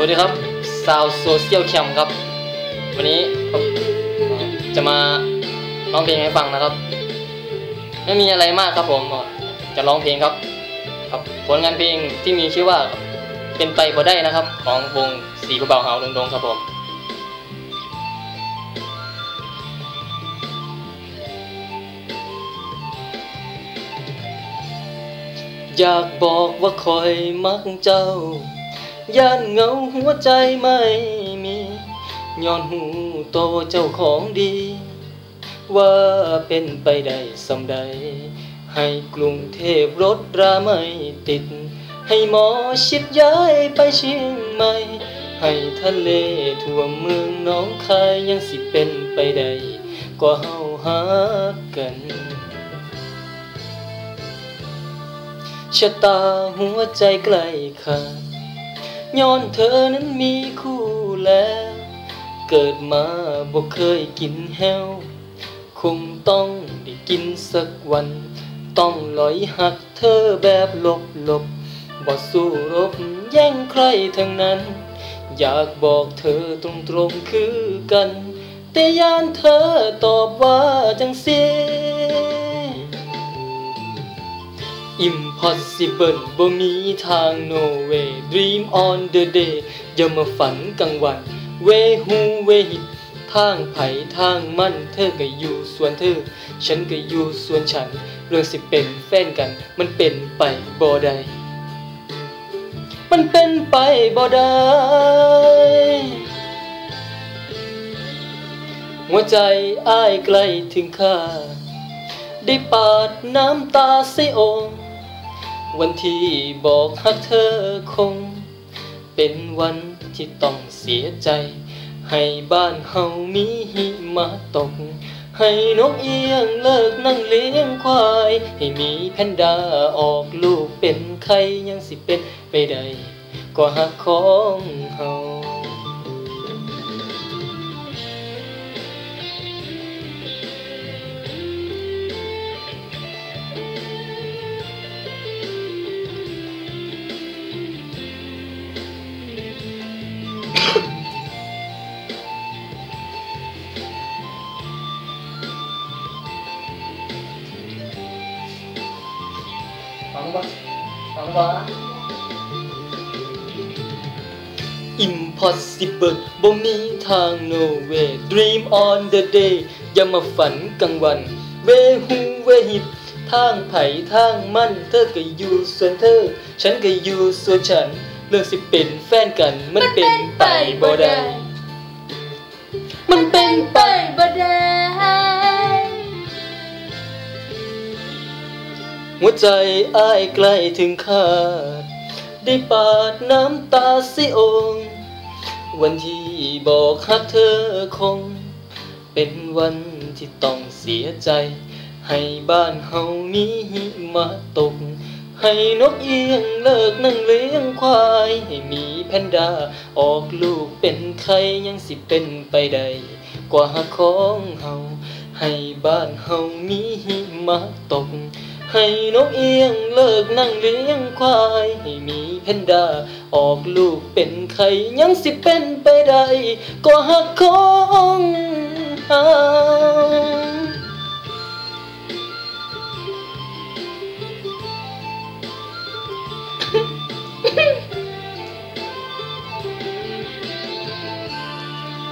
วัสดีครับสาวโซเชียลแคมครับ วันนี้ผมจะมาร้องเพลงให้ฟังนะครับ ไม่มีอะไรมากครับผมจะร้องเพลงครับครับผลงานเพลงที่มีชื่อว่าเป็นไปบ่ได้นะครับ ของวงสีผู้เบาเฮาดงดงครับผมอยากบอกว่าคอยมักเจ้า ย่านเงาหัวใจไม่มีย้อนหูโตเจ้าของดี ว่าเป็นไปได้สำใด ให้กรุงเทพรถราไม่ติด ให้หมอชิดย้ายไปเชียงใหม่ ให้ทะเลทั่วเมืองน้องคายยังสิเป็นไปได้ก็เฮาหากันชะตาหัวใจใกล้ขาด ย้อนเธอนั้นมีคู่แล้ว เกิดมาบ่เคยกินแฮวคงต้องได้กินสักวัน ต้องลอยหักเธอแบบลบลบบ่สู้รบแย่งใครทั้งนั้น อยากบอกเธอตรงตรงๆคือกัน แต่ยานเธอตอบว่าจังเสีย Impossible บ่มีทาง no way on the day อย่ามาฝันกลางวัน Way who way hit ทางไผ่ทางมันเธอก็อยู่ส่วนเธอ ฉันก็อยู่ส่วนฉัน เรื่องสิเป็นแฟนกัน มันเป็นไปบ่ได้มันเป็นไปบ่ได้หัวใจอ้ายใกล้ถึงค่าได้ปาดน้ำตาเสียองวันที่บอกฮักเธอคง เป็นวันที่ต้องเสียใจ ให้บ้านเฮามีหิมะตก ให้นกเอียงเลิกนั่งเลี้ยงควาย ให้มีแพนด้าออกลูกเป็นไข่ยังสิเป็นไปได้ก็หักของเฮา งปะฟังปะ Impossible บ่มีทาง no way Dream on the day อย่ามาฝันกลางวัน Way who way hit ทางไผทางมันเธอก็อยู่ส่วนเธอ ฉันก็อยู่ส่วนฉัน เรื่องสิเป็นแฟนกัน มันเป็นไปบ่ได้ มันเป็นไปบ่ได้ หัวใจอ้ายใกล้ถึงขาด ได้ปาดน้ำตาสิองวันที่บอกฮักเธอคง เป็นวันที่ต้องเสียใจ ให้บ้านเฮามีหิมะตก ให้นกเอียงเลิกนั่งเลี้ยงควาย ให้มีแพนด้าออกลูกเป็นไข่ยังสิเป็นไปได้ กว่าของเฮาให้บ้านเฮามีหิมะตก ให้นกเอียงเลิกนั่งเลี้ยงควาย ให้มีแพนดา ออกลูกเป็นไข่ยังสิเป็นไปได้ ก็หักของอา